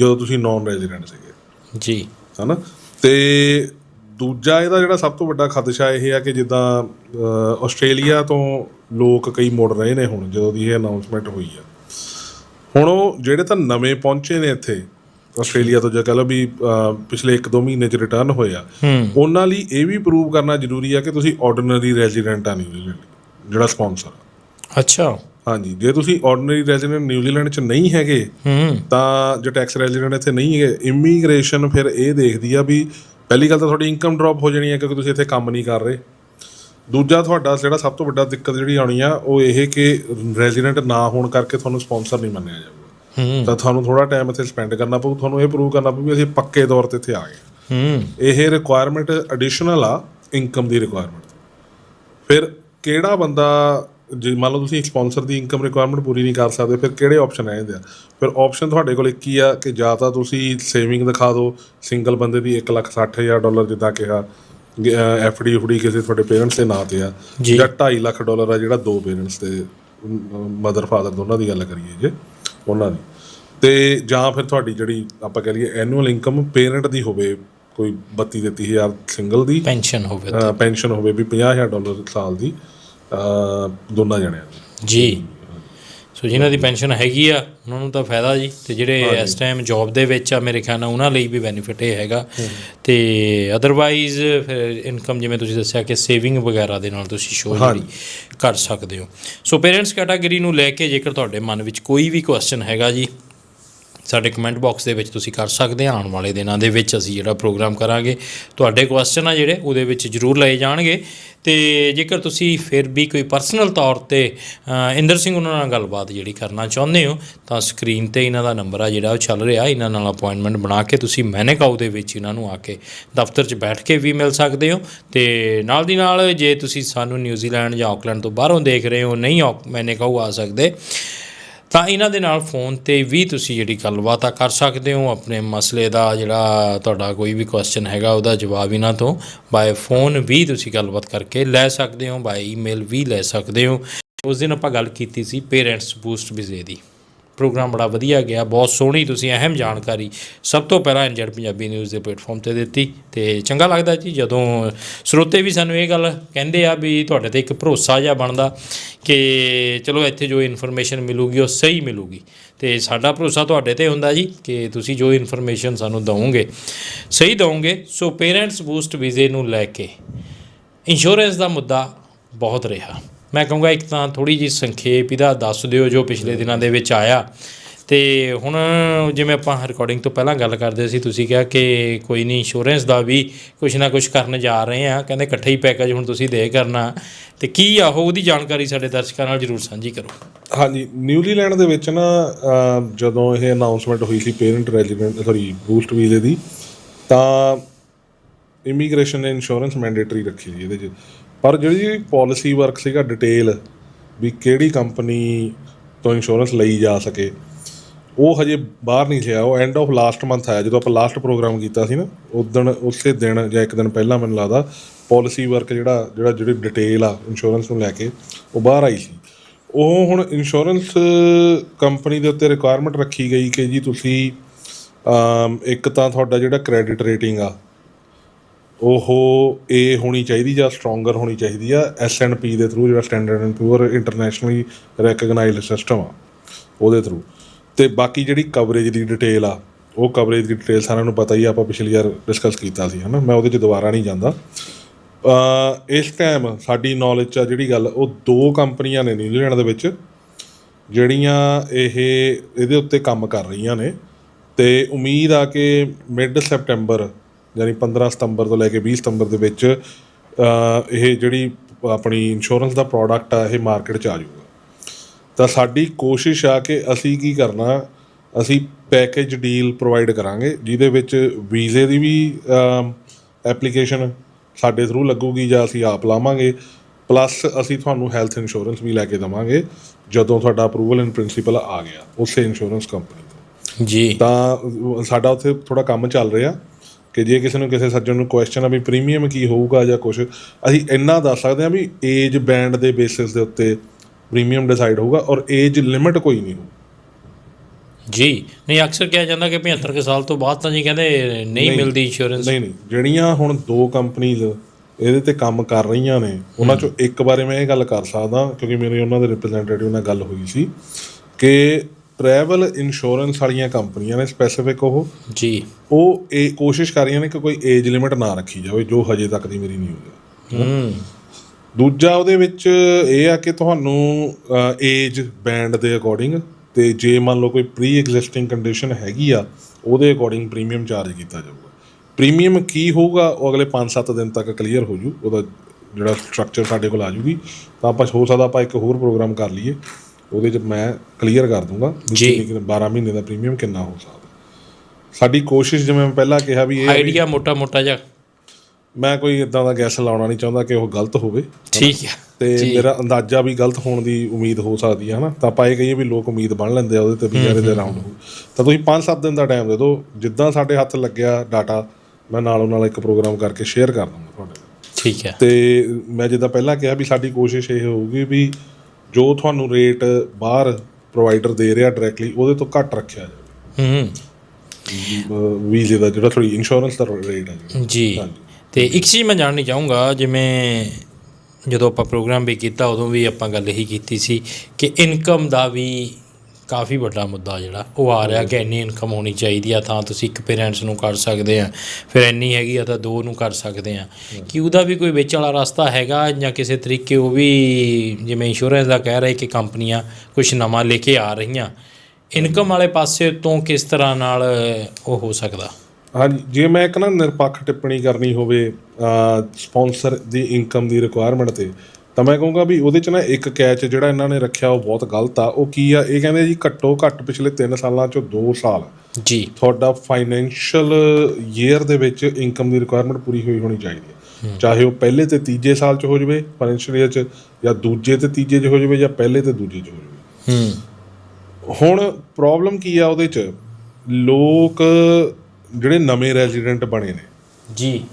ਜਦੋਂ ਤੁਸੀਂ ਨਾਨ ਰੈਜ਼ੀਡੈਂਟ ਸੀਗੇ। ਜੀ। ਹਨਾ? ਤੇ ਦੂਜਾ ਇਹਦਾ ਜਿਹੜਾ ਸਭ ਤੋਂ ਵੱਡਾ ਖਦਸ਼ਾ ਇਹ ਆ ਕਿ ਜਿੱਦਾਂ ਆਸਟ੍ਰੇਲੀਆ ਤੋਂ ਲੋਕ ਕਈ ਮੁੜ ਰਹੇ ਨੇ ਹੁਣ ਜਦੋਂ ਦੀ ਇਹ ਅਨਾਉਂਸਮੈਂਟ ਹੋਈ ਆ। ਹੁਣ ਉਹ ਜਿਹੜੇ ਤਾਂ ਨਵੇਂ ਪਹੁੰਚੇ ਨੇ ਇੱਥੇ ਆਸਟ੍ਰੇਲੀਆ ਤੋਂ ਜੇ ਕਹ ਲਓ ਵੀ ਪਿਛਲੇ 1-2 ਮਹੀਨੇ ਚ ਰਿਟਰਨ ਹੋਏ ਆ। ਉਹਨਾਂ ਲਈ ਇਹ ਵੀ ਪ੍ਰੂਵ ਕਰਨਾ ਜ਼ਰੂਰੀ ਆ ਕਿ ਤੁਸੀਂ ਆਰਡੀਨਰੀ ਰੈਜ਼ੀਡੈਂਟ ਆ ਨਿਊਜ਼ੀਲੈਂਡ ਜਿਹੜਾ ਸਪਾਂਸਰ ਅੱਛਾ। ਹਾਂਜੀ ਜੇ ਤੁਸੀਂ ਆਰਡੀਨਰੀ ਰੈਜ਼ੀਡੈਂਟ ਨਿਊਜ਼ੀਲੈਂਡ ਚ ਨਹੀਂ ਹੈਗੇ ਤਾਂ ਜੇ ਟੈਕਸ ਰੈਜ਼ੀਡੈਂਟ ਇੱਥੇ ਨਹੀਂ ਹੈਗੇ ਇਮੀਗ੍ਰੇਸ਼ਨ ਫਿਰ ਇਹ ਦੇਖਦੀ ਆ ਵੀ ਪਹਿਲੀ ਗੱਲ ਤਾਂ ਤੁਹਾਡੀ ਇਨਕਮ ਡ੍ਰੌਪ ਹੋ ਜਾਣੀ ਹੈ ਕਿਉਂਕਿ ਤੁਸੀਂ ਇੱਥੇ ਕੰਮ ਨਹੀਂ ਕਰ ਰਹੇ। ਦੂਜਾ ਤੁਹਾਡਾ ਜਿਹੜਾ ਸਭ ਤੋਂ ਵੱਡਾ ਦਿੱਕਤ ਜਿਹੜੀ ਆਉਣੀ ਆ ਉਹ ਇਹ ਕਿ ਰੈਜ਼ੀਡੈਂਟ ਨਾ ਹੋਣ ਕਰਕੇ ਤੁਹਾਨੂੰ ਸਪਾਂਸਰ ਨਹੀਂ ਮੰਨਿਆ ਹੂੰ ਤਾਂ ਤੁਹਾਨੂੰ ਥੋੜਾ ਟਾਈਮ ਇੱਥੇ ਸਪੈਂਡ ਕਰਨਾ ਪਊ ਤੁਹਾਨੂੰ ਇਹ ਪ੍ਰੂਵ ਕਰਨਾ ਪਊ ਵੀ ਅਸੀਂ ਪੱਕੇ ਤੌਰ ਤੇ ਇੱਥੇ ਆ ਗਏ। ਹੂੰ। ਇਹ ਰਿਕੁਆਇਰਮੈਂਟ ਐਡੀਸ਼ਨਲ ਆ ਇਨਕਮ ਦੀ ਰਿਕੁਆਇਰਮੈਂਟ ਫਿਰ ਕਿਹੜਾ ਬੰਦਾ ਜੇ ਮੰਨ ਲਓ ਤੁਸੀਂ ਸਪਾਂਸਰ ਦੀ ਇਨਕਮ ਰਿਕੁਆਇਰਮੈਂਟ ਪੂਰੀ ਨਹੀਂ ਕਰ ਸਕਦੇ ਫਿਰ ਕਿਹੜੇ ਆਪਸ਼ਨ ਆ ਇਹਦੇ ਆ? ਫਿਰ ਆਪਸ਼ਨ ਤੁਹਾਡੇ ਕੋਲ ਇੱਕ ਹੀ ਆ ਕਿ ਜਾਂ ਤਾਂ ਤੁਸੀਂ ਸੇਵਿੰਗ ਦਿਖਾ ਦਿਓ ਸਿੰਗਲ ਬੰਦੇ ਦੀ 160000 ਡਾਲਰ ਜਿੱਦਾਂ ਕਿਹਾ ਐਫਡੀ ਐਫਡੀ ਕਿਸੇ ਤੁਹਾਡੇ ਪੇਰੈਂਟਸ ਦੇ ਨਾਂ ਤੇ ਆ। ਜਾਂ। 2.5 ਲੱਖ ਡਾਲਰ ਆ ਜਿਹੜਾ ਦੋ ਪੇਰੈਂਟਸ ਤੇ ਮਦਰ ਫਾਦਰ ਦੋਨਾਂ ਦੀ ਗੱਲ ਕਰੀਏ ਜੇ। ਉਹਨਾਂ ਦੀ। ਤੇ ਜਾਂ ਫਿਰ ਤੁਹਾਡੀ ਜਿਹੜੀ ਆਪਾਂ ਕਹ ਲਈਏ ਐਨੂਅਲ ਇਨਕਮ ਪੇਰੈਂਟ ਦੀ ਹੋਵੇ ਕੋਈ 32 33000 ਸਿੰਗਲ ਦੀ ਪੈਨਸ਼ਨ ਹੋਵੇ। ਪੈਨਸ਼ਨ ਹੋਵੇ ਵੀ 50000 ਡਾਲਰ ਸਾਲ ਦੀ ਦੋਨਾਂ ਜਣਿਆਂ ਦੀ। ਜੀ। ਸੋ ਜਿਨ੍ਹਾਂ ਦੀ ਪੈਨਸ਼ਨ ਹੈਗੀ ਆ ਉਹਨਾਂ ਨੂੰ ਤਾਂ ਫਾਇਦਾ ਜੀ। ਤੇ ਜਿਹੜੇ ਇਸ ਟਾਈਮ ਜੌਬ ਦੇ ਵਿੱਚ ਆ ਮੇਰੇ ਖਿਆਲ ਨਾਲ ਉਹਨਾਂ ਲਈ ਵੀ ਬੈਨੀਫਿਟ ਇਹ ਹੈਗਾ। ਤੇ ਅਦਰਵਾਈਜ਼ ਫਿਰ ਇਨਕਮ ਜਿਵੇਂ ਤੁਸੀਂ ਦੱਸਿਆ ਕਿ ਸੇਵਿੰਗ ਵਗੈਰਾ ਦੇ ਨਾਲ ਤੁਸੀਂ ਸ਼ੋਅ ਜਿਹੜੀ ਕਰ ਸਕਦੇ ਹੋ। ਸੋ ਪੇਰੈਂਟਸ ਕੈਟਾਗਰੀ ਨੂੰ ਲੈ ਕੇ ਜੇਕਰ ਤੁਹਾਡੇ ਮਨ ਵਿੱਚ ਕੋਈ ਵੀ ਕੁਐਸਚਨ ਹੈਗਾ ਜੀ ਸਾਡੇ ਕਮੈਂਟ ਬਾਕਸ ਦੇ ਵਿੱਚ ਤੁਸੀਂ ਕਰ ਸਕਦੇ ਆ, ਆਉਣ ਵਾਲੇ ਦਿਨਾਂ ਦੇ ਵਿੱਚ ਅਸੀਂ ਜਿਹੜਾ ਪ੍ਰੋਗਰਾਮ ਕਰਾਂਗੇ। ਤੁਹਾਡੇ ਕੁਐਸਚਨ ਆ ਜਿਹੜੇ, ਉਹਦੇ ਵਿੱਚ ਜ਼ਰੂਰ ਲਏ ਜਾਣਗੇ। ਤੇ ਜੇਕਰ ਤੁਸੀਂ ਫਿਰ ਵੀ ਕੋਈ ਪਰਸਨਲ ਤੌਰ ਤੇ ਇੰਦਰ ਸਿੰਘ ਉਹਨਾਂ ਨਾਲ ਗੱਲਬਾਤ ਜਿਹੜੀ ਕਰਨਾ ਚਾਹੁੰਦੇ ਹੋ, ਤਾਂ ਸਕਰੀਨ ਤੇ ਇਹਨਾਂ ਦਾ ਨੰਬਰ ਆ ਜਿਹੜਾ ਉਹ ਚੱਲ ਰਿਹਾ। ਇਹਨਾਂ ਨਾਲ ਅਪਾਇੰਟਮੈਂਟ ਬਣਾ ਕੇ ਤੁਸੀਂ ਮੈਨੇਕਾਊ ਦੇ ਵਿੱਚ ਇਹਨਾਂ ਨੂੰ ਆ ਕੇ ਦਫ਼ਤਰ 'ਚ ਬੈਠ ਕੇ ਵੀ ਮਿਲ ਸਕਦੇ ਹੋ। ਤੇ ਨਾਲ ਦੀ ਨਾਲ ਜੇ ਤੁਸੀਂ ਸਾਨੂੰ ਨਿਊਜ਼ੀਲੈਂਡ ਜਾਂ ਆਕਲੈਂਡ ਤੋਂ ਬਾਹਰੋਂ ਦੇਖ ਰਹੇ ਹੋ, ਨਹੀਂ ਮੈਨੇਕਾਊ ਆ ਸਕਦੇ ਤਾਂ ਇਹਨਾਂ ਦੇ ਨਾਲ ਫੋਨ ਤੇ ਵੀ ਤੁਸੀਂ ਜਿਹੜੀ ਗੱਲਬਾਤ ਆ ਕਰ ਸਕਦੇ ਹੋ। ਆਪਣੇ ਮਸਲੇ ਦਾ ਜਿਹੜਾ ਤੁਹਾਡਾ ਕੋਈ ਵੀ ਕੁਐਸਚਨ ਹੈਗਾ, ਉਹਦਾ ਜਵਾਬ ਇਹਨਾਂ ਤੋਂ ਬਾਏ ਫੋਨ ਵੀ ਤੁਸੀਂ ਗੱਲਬਾਤ ਕਰਕੇ ਲੈ ਸਕਦੇ ਹੋ ਬਾਏ ਈਮੇਲ ਵੀ ਲੈ ਸਕਦੇ ਹੋ। ਉਸ ਦਿਨ ਆਪਾਂ ਗੱਲ ਕੀਤੀ ਸੀ ਪੇਰੈਂਟਸ ਬੂਸਟ ਵੀਜ਼ੇ ਦੀ। ਪ੍ਰੋਗਰਾਮ ਬੜਾ ਵਧੀਆ ਗਿਆ, ਬਹੁਤ ਸੋਹਣੀ ਤੁਸੀਂ ਅਹਿਮ ਜਾਣਕਾਰੀ ਸਭ ਤੋਂ ਪਹਿਲਾਂ ਐਨਜੈਡ ਪੰਜਾਬੀ ਨਿਊਜ਼ ਦੇ ਪਲੇਟਫਾਰਮ ਤੇ ਦਿੱਤੀ ਤੇ ਚੰਗਾ ਲੱਗਦਾ ਜੀ, ਜਦੋਂ ਸਰੋਤੇ ਵੀ ਸਾਨੂੰ ਇਹ ਗੱਲ ਕਹਿੰਦੇ ਆ ਵੀ ਤੁਹਾਡੇ ਤੇ ਇੱਕ ਭਰੋਸਾ ਜਿਹਾ ਬਣਦਾ ਕਿ ਚਲੋ ਇੱਥੇ ਜੋ ਇਨਫੋਰਮੇਸ਼ਨ ਮਿਲੂਗੀ ਉਹ ਸਹੀ ਮਿਲੂਗੀ ਤੇ ਸਾਡਾ ਭਰੋਸਾ ਤੁਹਾਡੇ ਤੇ ਹੁੰਦਾ ਜੀ ਕਿ ਤੁਸੀਂ ਜੋ ਇਨਫੋਰਮੇਸ਼ਨ ਸਾਨੂੰ ਦਵੋਗੇ, ਸਹੀ ਦਵੋਗੇ, ਸੋ ਪੇਰੈਂਟਸ ਬੂਸਟ ਵੀਜ਼ੇ ਨੂੰ ਲੈ ਕੇ ਇੰਸ਼ੋਰੈਂਸ ਦਾ ਮੁੱਦਾ ਬਹੁਤ ਰਿਹਾ। ਮੈਂ ਕਹੂੰਗਾ ਇੱਕ ਤਾਂ ਥੋੜੀ ਜੀ ਸੰਖੇਪ ਇਹਦਾ ਦੱਸ ਦਿਓ ਜੋ ਪਿਛਲੇ ਦਿਨਾਂ ਦੇ ਵਿੱਚ ਆਇਆ। ਤੇ ਹੁਣ ਜਿਵੇਂ ਆਪਾਂ ਰਿਕਾਰਡਿੰਗ ਤੋਂ ਪਹਿਲਾਂ ਗੱਲ ਕਰਦੇ ਸੀ ਤੁਸੀਂ ਕਿਹਾ ਕਿ ਕੋਈ ਨਹੀਂ ਇੰਸ਼ੋਰੈਂਸ ਦਾ ਵੀ ਕੁਝ ਨਾ ਕੁਝ ਕਰਨ ਜਾ ਰਹੇ ਆ ਕਹਿੰਦੇ ਇਕੱਠੇ ਹੀ ਪੈਕੇਜ ਹੁਣ ਤੁਸੀਂ ਦੇ ਕਰਨਾ। ਤੇ ਕੀ ਆ ਉਹ ਉਹਦੀ ਜਾਣਕਾਰੀ ਸਾਡੇ ਦਰਸ਼ਕਾਂ ਨਾਲ ਜਰੂਰ ਸਾਂਝੀ ਕਰੋ। ਹਾਂਜੀ ਨਿਊਜ਼ੀਲੈਂਡ ਦੇ ਵਿੱਚ ਨਾ ਜਦੋਂ ਇਹ ਅਨਾਉਂਸਮੈਂਟ ਹੋਈ ਸੀ ਪੇਰੈਂਟ ਰੈਜ਼ੀਡੈਂਟ ਸੌਰੀ ਬੂਸਟ ਵੀਜ਼ੇ ਦੀ ਤਾਂ ਇਮੀਗ੍ਰੇਸ਼ਨ ਨੇ ਇੰਸ਼ੋਰੈਂਸ ਮੈਂਡੇਟਰੀ ਰੱਖੀ ਸੀ ਇਹਦੇ 'ਚ। ਪਰ ਜਿਹੜੀ ਪਾਲਿਸੀ ਵਰਕ ਸੀਗਾ ਡਿਟੇਲ ਵੀ ਕਿਹੜੀ ਕੰਪਨੀ ਤੋਂ ਇੰਸ਼ੋਰੈਂਸ ਲਈ ਜਾ ਸਕੇ, ਉਹ ਹਜੇ ਬਾਹਰ ਨਹੀਂ ਲਿਆ ਉਹ ਐਂਡ ਆਫ ਲਾਸਟ ਮੰਥ ਆਇਆ, ਜਦੋਂ ਆਪਾਂ ਲਾਸਟ ਪ੍ਰੋਗਰਾਮ ਕੀਤਾ ਸੀ ਨਾ ਉਦੋਂ ਉਸੇ ਦਿਨ ਜਾਂ ਇੱਕ ਦਿਨ ਪਹਿਲਾਂ ਮੈਨੂੰ ਲੱਗਦਾ ਪਾਲਿਸੀ ਵਰਕ ਜਿਹੜਾ ਜਿਹੜਾ, ਜਿਹੜੀ ਡਿਟੇਲ ਆ ਇੰਸ਼ੋਰੈਂਸ ਨੂੰ ਲੈ ਕੇ, ਉਹ ਬਾਹਰ ਆਈ ਸੀ। ਉਹ ਹੁਣ ਇੰਸ਼ੋਰੈਂਸ ਕੰਪਨੀ ਦੇ ਉੱਤੇ ਰਿਕੁਆਇਰਮੈਂਟ ਰੱਖੀ ਗਈ ਕਿ ਜੀ ਤੁਸੀਂ ਇੱਕ ਤਾਂ ਤੁਹਾਡਾ ਜਿਹੜਾ ਕ੍ਰੈਡਿਟ ਰੇਟਿੰਗ ਆ ਉਹ ਏ ਹੋਣੀ ਚਾਹੀਦੀ ਜਾਂ ਸਟਰੋਂਗਰ ਹੋਣੀ ਚਾਹੀਦੀ ਆ ਐੱਸ ਐਂਡ ਪੀ ਦੇ ਥਰੂ ਜਿਹੜਾ standard and poor internationally recognised system ਆ, ਉਹਦੇ ਥਰੂ ਤੇ ਬਾਕੀ ਜਿਹੜੀ ਕਵਰੇਜ ਦੀ ਡਿਟੇਲ ਆ, ਉਹ ਕਵਰੇਜ ਦੀ ਡਿਟੇਲ ਸਾਰਿਆਂ ਨੂੰ ਪਤਾ ਹੀ ਆ, ਆਪਾਂ ਪਿਛਲੀ ਵਾਰ ਡਿਸਕਸ ਕੀਤਾ ਸੀ, ਹਨਾ? ਮੈਂ ਉਹਦੇ 'ਚ ਦੁਬਾਰਾ ਨਹੀਂ ਜਾਂਦਾ। ਇਸ ਟਾਈਮ ਸਾਡੀ ਨੌਲੇਜ 'ਚ ਆ ਜਿਹੜੀ ਗੱਲ, ਉਹ ਦੋ ਕੰਪਨੀਆਂ ਨੇ ਨਿਊਜ਼ੀਲੈਂਡ ਦੇ ਵਿੱਚ, ਜਿਹੜੀਆਂ ਇਹ, ਇਹਦੇ ਉੱਤੇ ਕੰਮ ਕਰ ਰਹੀਆਂ ਨੇ। ਤੇ ਉਮੀਦ ਆ ਕਿ ਮਿਡ ਸੈਪਟੈਂਬਰ ਯਾਨੀ 15 ਸਤੰਬਰ ਤੋਂ ਲੈ ਕੇ 20 ਸਤੰਬਰ ਦੇ ਵਿੱਚ ਇਹ ਜਿਹੜੀ ਆਪਣੀ ਇੰਸ਼ੋਰੈਂਸ ਦਾ ਪ੍ਰੋਡਕਟ ਆ ਇਹ ਮਾਰਕੀਟ 'ਚ ਆ ਜਾਊਗਾ। ਤਾਂ ਸਾਡੀ ਕੋਸ਼ਿਸ਼ ਆ ਕਿ ਅਸੀਂ ਕੀ ਕਰਨਾ ਅਸੀਂ ਪੈਕੇਜ ਡੀਲ ਪ੍ਰੋਵਾਈਡ ਕਰਾਂਗੇ ਜਿਹਦੇ ਵਿੱਚ ਵੀਜ਼ੇ ਦੀ ਵੀ ਐਪਲੀਕੇਸ਼ਨ ਸਾਡੇ ਥਰੂ ਲੱਗੂਗੀ ਜਾਂ ਅਸੀਂ ਆਪ ਲਾਵਾਂਗੇ ਪਲੱਸ ਅਸੀਂ ਤੁਹਾਨੂੰ ਹੈਲਥ ਇੰਸ਼ੋਰੈਂਸ ਵੀ ਲੈ ਕੇ ਦਵਾਂਗੇ ਜਦੋਂ ਤੁਹਾਡਾ ਅਪਰੂਵਲ ਇਨ ਪ੍ਰਿੰਸੀਪਲ ਆ ਗਿਆ ਉਸੇ ਇੰਸ਼ੋਰੈਂਸ ਕੰਪਨੀ ਤੋਂ। ਜੀ। ਤਾਂ ਸਾਡਾ ਉੱਥੇ ਥੋੜਾ ਕੰਮ ਚੱਲ ਰਿਹਾ। ਕਿ ਜੇ ਕਿਸੇ ਨੂੰ ਕਿਸੇ ਸੱਜਣ ਨੂੰ ਕੁਐਸਚਨ ਆ ਵੀ ਪ੍ਰੀਮੀਅਮ ਕੀ ਹੋਊਗਾ ਜਾਂ ਕੁਝ ਅਸੀਂ ਇੰਨਾ ਦੱਸ ਸਕਦੇ ਹਾਂ ਵੀ ਏਜ ਬੈਂਡ ਦੇ ਬੇਸਿਸ ਦੇ ਉੱਤੇ ਪ੍ਰੀਮੀਅਮ ਡਿਸਾਈਡ ਹੋਊਗਾ ਔਰ ਏਜ ਲਿਮਿਟ ਕੋਈ ਨਹੀਂ ਹੋਊ। ਜੀ ਨਹੀਂ ਅਕਸਰ ਕਿਹਾ ਜਾਂਦਾ ਕਿ 75 ਕੁ ਸਾਲ ਤੋਂ ਬਾਅਦ ਤਾਂ ਜੀ ਕਹਿੰਦੇ ਨਹੀਂ ਮਿਲਦੀ ਇੰਸ਼ੋਰੈਂਸ ਨਹੀਂ ਨਹੀਂ ਜਿਹੜੀਆਂ ਹੁਣ ਦੋ ਕੰਪਨੀਆਂ ਇਹਦੇ ਤੇ ਕੰਮ ਕਰ ਰਹੀਆਂ ਨੇ ਉਹਨਾਂ ਚੋਂ ਇੱਕ ਬਾਰੇ ਮੈਂ ਇਹ ਗੱਲ ਕਰ ਸਕਦਾ ਕਿਉਂਕਿ ਮੇਰੀ ਉਹਨਾਂ ਦੇ ਰਿਪਰੈਜ਼ੈਂਟੇਟਿਵ ਨਾਲ ਗੱਲ ਹੋਈ ਸੀ ਕਿ ਟਰੈਵਲ ਇੰਸ਼ੋਰੈਂਸ ਵਾਲੀਆਂ ਕੰਪਨੀਆਂ ਨੇ ਸਪੈਸੀਫਿਕ ਉਹ? ਜੀ। ਉਹ ਇਹ ਕੋਸ਼ਿਸ਼ ਕਰ ਰਹੀਆਂ ਨੇ ਕਿ ਕੋਈ ਏਜ ਲਿਮਿਟ ਨਾ ਰੱਖੀ ਜਾਵੇ ਜੋ ਹਜੇ ਤੱਕ ਦੀ ਮੇਰੀ ਨਿਊਜ਼ ਹੈ ਹੂੰ। ਦੂਜਾ ਉਹਦੇ ਵਿੱਚ ਇਹ ਆ ਕਿ ਤੁਹਾਨੂੰ ਏਜ ਬੈਂਡ ਦੇ ਅਕੋਰਡਿੰਗ ਤੇ ਜੇ ਮੰਨ ਲਓ ਕੋਈ ਪ੍ਰੀ ਐਗਜ਼ਿਸਟਿੰਗ ਕੰਡੀਸ਼ਨ ਹੈਗੀ ਆ ਉਹਦੇ ਅਕੋਰਡਿੰਗ ਪ੍ਰੀਮੀਅਮ ਚਾਰਜ ਕੀਤਾ ਜਾਊਗਾ। ਪ੍ਰੀਮੀਅਮ ਕੀ ਹੋਊਗਾ ਉਹ ਅਗਲੇ 5-7 ਦਿਨ ਤੱਕ ਕਲੀਅਰ ਹੋ ਜੂ ਉਹਦਾ ਜਿਹੜਾ ਸਟਰਕਚਰ ਸਾਡੇ ਕੋਲ ਆ ਜੂਗੀ। ਤਾਂ ਆਪਾਂ ਹੋ ਸਕਦਾ ਆਪਾਂ ਇੱਕ ਹੋਰ ਪ੍ਰੋਗਰਾਮ ਕਰ ਲਈਏ। ਉਹਦੇ 'ਚ ਮੈਂ ਕਲੀਅਰ ਕਰ ਦੂੰਗਾ ਜੀ। ਕਿੰਨੀ ਕੁ 12 ਮਹੀਨੇ ਦਾ ਪ੍ਰੀਮੀਅਮ ਕਿੰਨਾ ਹੋ ਸਕਦਾ। ਸਾਡੀ ਕੋਸ਼ਿਸ਼ ਜਿਵੇਂ ਮੈਂ ਪਹਿਲਾਂ ਕਿਹਾ ਵੀ ਇਹ ਆਈਡੀਆ ਮੋਟਾ ਮੋਟਾ ਜਿਹਾ। ਮੈਂ ਕੋਈ ਇਦਾਂ ਦਾ ਗੈਸ ਲਾਉਣਾ ਨਹੀਂ ਚਾਹੁੰਦਾ ਕਿ ਉਹ ਗਲਤ ਹੋਵੇ ਠੀਕ ਹੈ। ਤੇ ਮੇਰਾ ਅੰਦਾਜ਼ਾ ਵੀ ਗਲਤ ਹੋਣ ਦੀ ਉਮੀਦ ਹੋ ਸਕਦੀ ਹੈ ਹਨਾ ਤਾਂ ਆਪਾਂ ਇਹ ਕਹੀਏ ਵੀ ਲੋਕ ਉਮੀਦ ਬਣ ਲੈਂਦੇ ਆ ਉਹਦੇ ਤੇ ਵੀ ਯਾਰ ਇਹਦੇ ਰਾਉਂਡ ਹੋ ਤਾਂ ਤੁਸੀਂ 5-7 ਦਿਨ ਦਾ ਟਾਈਮ ਦੇ ਦਿਓ। ਜਿੱਦਾਂ ਸਾਡੇ ਹੱਥ ਲੱਗਿਆ ਡਾਟਾ ਮੈਂ ਨਾਲੋਂ ਨਾਲ ਇੱਕ ਪ੍ਰੋਗਰਾਮ ਕਰਕੇ ਸ਼ੇਅਰ ਕਰ ਦੂੰਗਾ ਤੁਹਾਡੇ ਨਾਲ। ਠੀਕ ਹੈ। ਤੇ ਮੈਂ ਜਿੱਦਾਂ ਪਹਿਲਾਂ ਕਿਹਾ ਵੀ ਸਾਡੀ ਕੋਸ਼ਿਸ਼ ਇਹ ਹੋਊਗੀ ਵੀ ਜੋ ਤੁਹਾਨੂੰ ਰੇਟ ਬਾਹਰ ਪ੍ਰੋਵਾਈਡਰ ਦੇ ਰਿਹਾ ਡਾਇਰੈਕਟਲੀ ਉਹਦੇ ਤੋਂ ਘੱਟ ਰੱਖਿਆ ਜਾਵੇ। ਹੂੰ। ਵੀਜ਼ੇ ਦਾ ਜਿਹੜਾ ਥੋੜੀ ਇੰਸ਼ੋਰੈਂਸ ਦਾ ਰੇਟ ਹੈ। ਜੀ। ਤੇ ਇੱਕ ਚੀਜ਼ ਮੈਂ ਜਾਣਨੀ ਚਾਹੂੰਗਾ ਜਿਵੇਂ ਜਦੋਂ ਆਪਾਂ ਪ੍ਰੋਗਰਾਮ ਵੀ ਕੀਤਾ ਉਦੋਂ ਵੀ ਆਪਾਂ ਗੱਲ ਇਹੀ ਕੀਤੀ ਸੀ ਕਿ ਇਨਕਮ ਦਾ ਵੀ ਕਾਫੀ ਵੱਡਾ ਮੁੱਦਾ ਜਿਹੜਾ, ਉਹ ਆ ਰਿਹਾ ਕਿ ਇੰਨੀ ਇਨਕਮ ਹੋਣੀ ਚਾਹੀਦੀ ਆ, ਤਾਂ ਤੁਸੀਂ ਇੱਕ ਪੇਰੈਂਟਸ ਨੂੰ ਕਰ ਸਕਦੇ ਆ। ਫਿਰ ਇੰਨੀ ਹੈਗੀ ਆ, ਤਾਂ ਦੋ ਨੂੰ ਕਰ ਸਕਦੇ ਆ। ਕਿ ਉਹਦਾ ਵੀ ਕੋਈ ਵਿੱਚ ਵਾਲਾ ਰਸਤਾ ਹੈਗਾ, ਜਾਂ ਕਿਸੇ ਤਰੀਕੇ ਉਹ ਵੀ ਜਿਵੇਂ ਇੰਸ਼ੋਰੈਂਸ ਦਾ ਕਹਿ ਰਹੇ ਕਿ ਕੰਪਨੀਆਂ ਕੁਝ ਨਵਾਂ ਲੈ ਕੇ ਆ ਰਹੀਆਂ। ਇਨਕਮ ਵਾਲੇ ਪਾਸੇ ਤੋਂ ਕਿਸ ਤਰ੍ਹਾਂ ਨਾਲ ਉਹ ਹੋ ਸਕਦਾ? ਹਾਂਜੀ, ਜੇ ਮੈਂ ਇੱਕ ਨਾ ਨਿਰਪੱਖ ਟਿੱਪਣੀ ਕਰਨੀ ਹੋਵੇ ਸਪਾਂਸਰ ਦੀ ਇਨਕਮ ਦੀ ਰਿਕੁਆਇਰਮੈਂਟ ਤੇ ਤਾਂ ਮੈਂ ਕਹੂੰਗਾ ਵੀ ਉਹਦੇ ਚ ਨਾ ਇੱਕ ਕੈਚ ਜਿਹੜਾ ਇਹਨਾਂ ਨੇ ਰੱਖਿਆ ਉਹ ਬਹੁਤ ਗਲਤ ਆ। ਉਹ ਕੀ ਆ? ਇਹ ਕਹਿੰਦੇ ਜੀ ਘੱਟੋ ਘੱਟ ਪਿਛਲੇ 3 ਸਾਲਾਂ ਚੋਂ 2 ਸਾਲ ਜੀ। ਤੁਹਾਡਾ ਫਾਈਨੈਂਸ਼ੀਅਲ ਈਅਰ ਦੇ ਵਿੱਚ ਇਨਕਮ ਦੀ ਰਿਕੁਆਇਰਮੈਂਟ ਪੂਰੀ ਹੋਈ ਹੋਣੀ ਚਾਹੀਦੀ ਹੈ। ਚਾਹੇ ਉਹ ਪਹਿਲੇ ਤੇ ਤੀਜੇ ਸਾਲ ਚ ਹੋ ਜਾਵੇ ਫਾਈਨੈਂਸ਼ੀਅਲ ਈਅਰ ਚ ਜਾਂ ਦੂਜੇ ਤੇ ਤੀਜੇ ਚ ਹੋ ਜਾਵੇ ਜਾਂ ਪਹਿਲੇ ਤੇ ਦੂਜੇ ਚ ਹੋ ਜਾਵੇ। ਹੂੰ। ਹੁਣ ਪ੍ਰੋਬਲਮ ਕੀ ਆ ਉਹਦੇ ਚ? ਲੋਕ ਜਿਹੜੇ ਨਵੇਂ ਰੈਜ਼ੀਡੈਂਟ ਬਣੇ ਨੇ ਜੀ।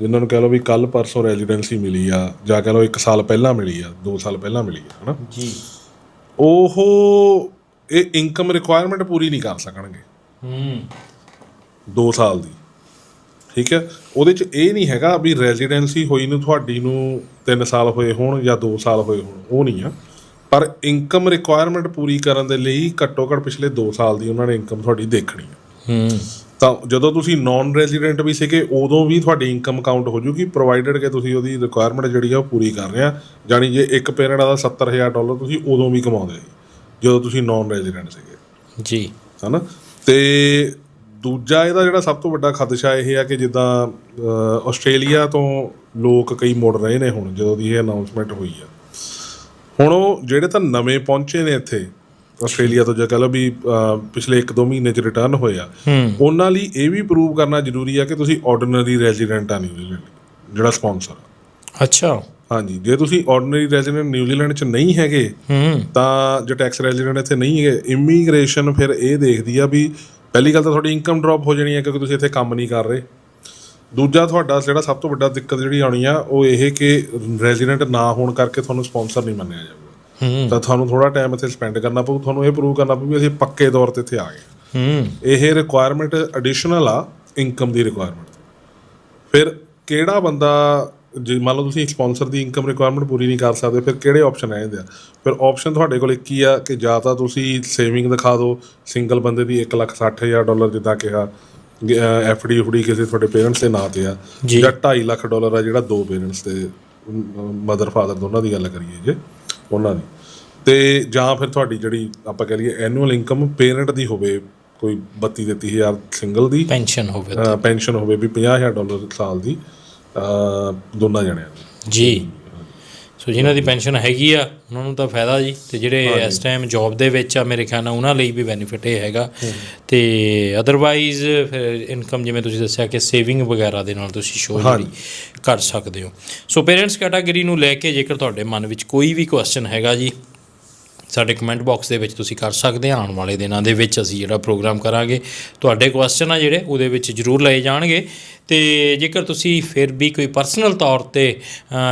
ਜਿਨ੍ਹਾਂ ਨੂੰ ਕਹ ਲਓ ਵੀ ਕੱਲ ਪਰਸੋਂ ਰੈਜ਼ੀਡੈਂਸੀ ਮਿਲੀ ਆ ਜਾਂ ਕਹ ਲਓ 1 ਸਾਲ ਪਹਿਲਾਂ ਮਿਲੀ ਆ 2 ਸਾਲ ਪਹਿਲਾਂ ਮਿਲੀ ਆ ਹਨਾ? ਜੀ। ਉਹ ਇਹ ਇਨਕਮ ਰਿਕੁਆਇਰਮੈਂਟ ਪੂਰੀ ਨਹੀਂ ਕਰ ਸਕਣਗੇ। ਹੂੰ। 2 ਸਾਲ ਦੀ। ਠੀਕ ਹੈ? ਉਹਦੇ ਚ ਇਹ ਨਹੀਂ ਹੈਗਾ ਵੀ ਰੈਜ਼ੀਡੈਂਸੀ ਹੋਈ ਨੂੰ ਤੁਹਾਡੀ ਨੂੰ 3 ਸਾਲ ਹੋਏ ਹੋਣ ਜਾਂ 2 ਸਾਲ ਹੋਏ ਹੋਣ ਉਹ ਨਹੀਂ ਆ। ਪਰ ਇਨਕਮ ਰਿਕੁਆਇਰਮੈਂਟ ਪੂਰੀ ਕਰਨ ਦੇ ਲਈ ਘੱਟੋ ਘੱਟ ਪਿਛਲੇ 2 ਸਾਲ ਦੀ ਉਹਨਾਂ ਨੇ ਇਨਕਮ ਤੁਹਾਡੀ ਦੇਖਣੀ ਆ। ਹੂੰ। ਤਾਂ ਜਦੋਂ ਤੁਸੀਂ ਨਾਨ ਰੈਜ਼ੀਡੈਂਟ ਵੀ ਸੀਗੇ ਉਦੋਂ ਵੀ ਤੁਹਾਡੀ ਇਨਕਮ ਕਾਊਂਟ ਹੋ ਜੂਗੀ ਪ੍ਰੋਵਾਈਡਡ ਕਿ ਤੁਸੀਂ ਉਹਦੀ ਰਿਕੁਆਇਰਮੈਂਟ ਜਿਹੜੀ ਆ ਉਹ ਪੂਰੀ ਕਰ ਰਹੇ ਆ। ਜਾਨੀ ਜੇ ਇੱਕ ਪੇਰੈਂਟ ਦਾ 70000 ਡਾਲਰ ਤੁਸੀਂ ਉਦੋਂ ਵੀ ਕਮਾਉਂਦੇ ਸੀ ਜਦੋਂ ਤੁਸੀਂ ਨਾਨ ਰੈਜ਼ੀਡੈਂਟ ਸੀਗੇ। ਜੀ। ਹਨਾ? ਤੇ ਦੂਜਾ ਇਹਦਾ ਜਿਹੜਾ ਸਭ ਤੋਂ ਵੱਡਾ ਖਦਸ਼ਾ ਇਹ ਆ ਕਿ ਜਿੱਦਾਂ ਆਸਟ੍ਰੇਲੀਆ ਤੋਂ ਲੋਕ ਕਈ ਮੁੜ ਰਹੇ ਨੇ ਹੁਣ ਜਦੋਂ ਦੀ ਇਹ ਅਨਾਉਂਸਮੈਂਟ ਹੋਈ ਆ। ਹੁਣ ਉਹ ਜਿਹੜੇ ਤਾਂ ਨਵੇਂ ਪਹੁੰਚੇ ਨੇ ਇੱਥੇ ਆਸਟ੍ਰੇਲੀਆ ਤੋਂ ਜੇ ਕਹ ਲਓ ਵੀ ਪਿਛਲੇ 1-2 ਮਹੀਨੇ ਚ ਰਿਟਰਨ ਹੋਏ ਆ। ਉਹਨਾਂ ਲਈ ਇਹ ਵੀ ਪ੍ਰੂਵ ਕਰਨਾ ਜ਼ਰੂਰੀ ਆ ਕਿ ਤੁਸੀਂ ਆਰਡੀਨਰੀ ਰੈਜ਼ੀਡੈਂਟ ਆ ਨਿਊਜ਼ੀਲੈਂਡ ਜਿਹੜਾ ਸਪਾਂਸਰ ਆ। ਅੱਛਾ। ਹਾਂਜੀ ਜੇ ਤੁਸੀਂ ਆਰਡੀਨਰੀ ਰੈਜ਼ੀਡੈਂਟ ਨਿਊਜ਼ੀਲੈਂਡ ਚ ਨਹੀਂ ਹੈਗੇ ਤਾਂ ਜੇ ਟੈਕਸ ਰੈਜ਼ੀਡੈਂਟ ਇੱਥੇ ਨਹੀਂ ਹੈਗੇ ਇਮੀਗ੍ਰੇਸ਼ਨ ਫਿਰ ਇਹ ਦੇਖਦੀ ਆ ਵੀ ਪਹਿਲੀ ਗੱਲ ਤਾਂ ਤੁਹਾਡੀ ਇਨਕਮ ਡ੍ਰੌਪ ਹੋ ਜਾਣੀ ਹੈ ਕਿਉਂਕਿ ਤੁਸੀਂ ਇੱਥੇ ਕੰਮ ਨਹੀਂ ਕਰ ਰਹੇ। ਦੂਜਾ ਤੁਹਾਡਾ ਜਿਹੜਾ ਸਭ ਤੋਂ ਵੱਡਾ ਦਿੱਕਤ ਜਿਹੜੀ ਆਉਣੀ ਆ ਉਹ ਇਹ ਕਿ ਰੈਜ਼ੀਡੈਂਟ ਨਾ ਹੋਣ ਕਰਕੇ ਤੁਹਾਨੂੰ ਸਪਾਂਸਰ ਨਹੀਂ ਮੰਨਿਆ ਹੂੰ ਤਾਂ ਤੁਹਾਨੂੰ ਥੋੜਾ ਟਾਈਮ ਇੱਥੇ ਸਪੈਂਡ ਕਰਨਾ ਪਊ ਤੁਹਾਨੂੰ ਇਹ ਪ੍ਰੂਵ ਕਰਨਾ ਪਊ ਵੀ ਅਸੀਂ ਪੱਕੇ ਤੌਰ ਤੇ ਇੱਥੇ ਆ ਗਏ ਹੂੰ। ਇਹ ਰਿਕੁਆਇਰਮੈਂਟ ਐਡੀਸ਼ਨਲ ਆ ਇਨਕਮ ਦੀ ਰਿਕੁਆਇਰਮੈਂਟ ਫਿਰ ਕਿਹੜਾ ਬੰਦਾ ਜੇ ਮੰਨ ਲਓ ਤੁਸੀਂ ਸਪਾਂਸਰ ਦੀ ਇਨਕਮ ਰਿਕੁਆਇਰਮੈਂਟ ਪੂਰੀ ਨਹੀਂ ਕਰ ਸਕਦੇ ਫਿਰ ਕਿਹੜੇ ਆਪਸ਼ਨ ਆ ਇਹਦੇ ਆ? ਫਿਰ ਆਪਸ਼ਨ ਤੁਹਾਡੇ ਕੋਲ ਇੱਕ ਹੀ ਆ ਕਿ ਜਾਂ ਤਾਂ ਤੁਸੀਂ ਸੇਵਿੰਗ ਦਿਖਾ ਦਿਓ ਸਿੰਗਲ ਬੰਦੇ ਦੀ 160000 ਡਾਲਰ ਜਿੱਦਾਂ ਕਿਹਾ ਐਫਡੀ ਉਫਡੀ ਕਿਸੇ ਤੁਹਾਡੇ ਪੇਰੈਂਟਸ ਦੇ ਨਾਂ ਤੇ ਆ। ਜਾਂ। 2.5 ਲੱਖ ਡਾਲਰ ਆ ਜਿਹੜਾ ਦੋ ਪੇਰੈਂਟਸ ਤੇ ਮਦਰ ਫਾਦਰ ਦੋਨਾਂ ਦੀ ਗੱਲ ਕਰੀਏ ਜੇ। ਉਹਨਾਂ ਦੀ। ਤੇ ਜਾਂ ਫਿਰ ਤੁਹਾਡੀ ਜਿਹੜੀ ਆਪਾਂ ਕਹ ਲਈਏ ਐਨੂਅਲ ਇਨਕਮ ਪੇਰੈਂਟ ਦੀ ਹੋਵੇ ਕੋਈ 32 33000 ਸਿੰਗਲ ਦੀ ਪੈਨਸ਼ਨ ਹੋਵੇ। ਪੈਨਸ਼ਨ ਹੋਵੇ ਵੀ 50000 ਡਾਲਰ ਸਾਲ ਦੀ ਦੋਨਾਂ ਜਣਿਆਂ ਦੀ। ਜੀ। ਸੋ ਜਿਨ੍ਹਾਂ ਦੀ ਪੈਨਸ਼ਨ ਹੈਗੀ ਆ ਉਹਨਾਂ ਨੂੰ ਤਾਂ ਫਾਇਦਾ ਜੀ। ਤੇ ਜਿਹੜੇ ਇਸ ਟਾਈਮ ਜੌਬ ਦੇ ਵਿੱਚ ਆ ਮੇਰੇ ਖਿਆਲ ਨਾਲ ਉਹਨਾਂ ਲਈ ਵੀ ਬੈਨੀਫਿਟ ਇਹ ਹੈਗਾ। ਤੇ ਅਦਰਵਾਈਜ਼ ਫਿਰ ਇਨਕਮ ਜਿਵੇਂ ਤੁਸੀਂ ਦੱਸਿਆ ਕਿ ਸੇਵਿੰਗ ਵਗੈਰਾ ਦੇ ਨਾਲ ਤੁਸੀਂ ਸ਼ੋਅ ਜਿਹੜੀ ਕਰ ਸਕਦੇ ਹੋ। ਸੋ ਪੇਰੈਂਟਸ ਕੈਟਾਗਰੀ ਨੂੰ ਲੈ ਕੇ ਜੇਕਰ ਤੁਹਾਡੇ ਮਨ ਵਿੱਚ ਕੋਈ ਵੀ ਕੁਐਸਚਨ ਹੈਗਾ ਜੀ ਸਾਡੇ ਕਮੈਂਟ ਬਾਕਸ ਦੇ ਵਿੱਚ ਤੁਸੀਂ ਕਰ ਸਕਦੇ ਆ, ਆਉਣ ਵਾਲੇ ਦਿਨਾਂ ਦੇ ਵਿੱਚ ਅਸੀਂ ਜਿਹੜਾ ਪ੍ਰੋਗਰਾਮ ਕਰਾਂਗੇ। ਤੁਹਾਡੇ ਕੁਐਸਚਨ ਆ ਜਿਹੜੇ, ਉਹਦੇ ਵਿੱਚ ਜ਼ਰੂਰ ਲਏ ਜਾਣਗੇ। ਤੇ ਜੇਕਰ ਤੁਸੀਂ ਫਿਰ ਵੀ ਕੋਈ ਪਰਸਨਲ ਤੌਰ ਤੇ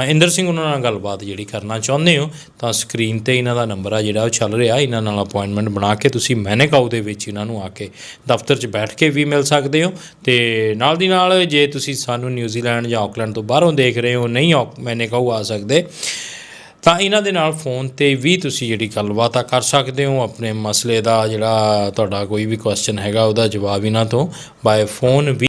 ਇੰਦਰ ਸਿੰਘ ਉਹਨਾਂ ਨਾਲ ਗੱਲਬਾਤ ਜਿਹੜੀ ਕਰਨਾ ਚਾਹੁੰਦੇ ਹੋ, ਤਾਂ ਸਕਰੀਨ ਤੇ ਇਹਨਾਂ ਦਾ ਨੰਬਰ ਆ ਜਿਹੜਾ ਉਹ ਚੱਲ ਰਿਹਾ। ਇਹਨਾਂ ਨਾਲ ਅਪਾਇੰਟਮੈਂਟ ਬਣਾ ਕੇ ਤੁਸੀਂ ਮੈਨੇਕਾਊ ਦੇ ਵਿੱਚ ਇਹਨਾਂ ਨੂੰ ਆ ਕੇ ਦਫ਼ਤਰ 'ਚ ਬੈਠ ਕੇ ਵੀ ਮਿਲ ਸਕਦੇ ਹੋ। ਤੇ ਨਾਲ ਦੀ ਨਾਲ ਜੇ ਤੁਸੀਂ ਸਾਨੂੰ ਨਿਊਜ਼ੀਲੈਂਡ ਜਾਂ ਆਕਲੈਂਡ ਤੋਂ ਬਾਹਰੋਂ ਦੇਖ ਰਹੇ ਹੋ, ਨਹੀਂ ਮੈਨੇਕਾਊ ਆ ਸਕਦੇ ਤਾਂ ਇਹਨਾਂ ਦੇ ਨਾਲ ਫੋਨ ਤੇ ਵੀ ਤੁਸੀਂ ਜਿਹੜੀ ਗੱਲਬਾਤ ਆ ਕਰ ਸਕਦੇ ਹੋ। ਆਪਣੇ ਮਸਲੇ ਦਾ ਜਿਹੜਾ ਤੁਹਾਡਾ ਕੋਈ ਵੀ ਕੁਐਸਚਨ ਹੈਗਾ, ਉਹਦਾ ਜਵਾਬ ਇਹਨਾਂ ਤੋਂ ਬਾਏ ਫੋਨ ਵੀ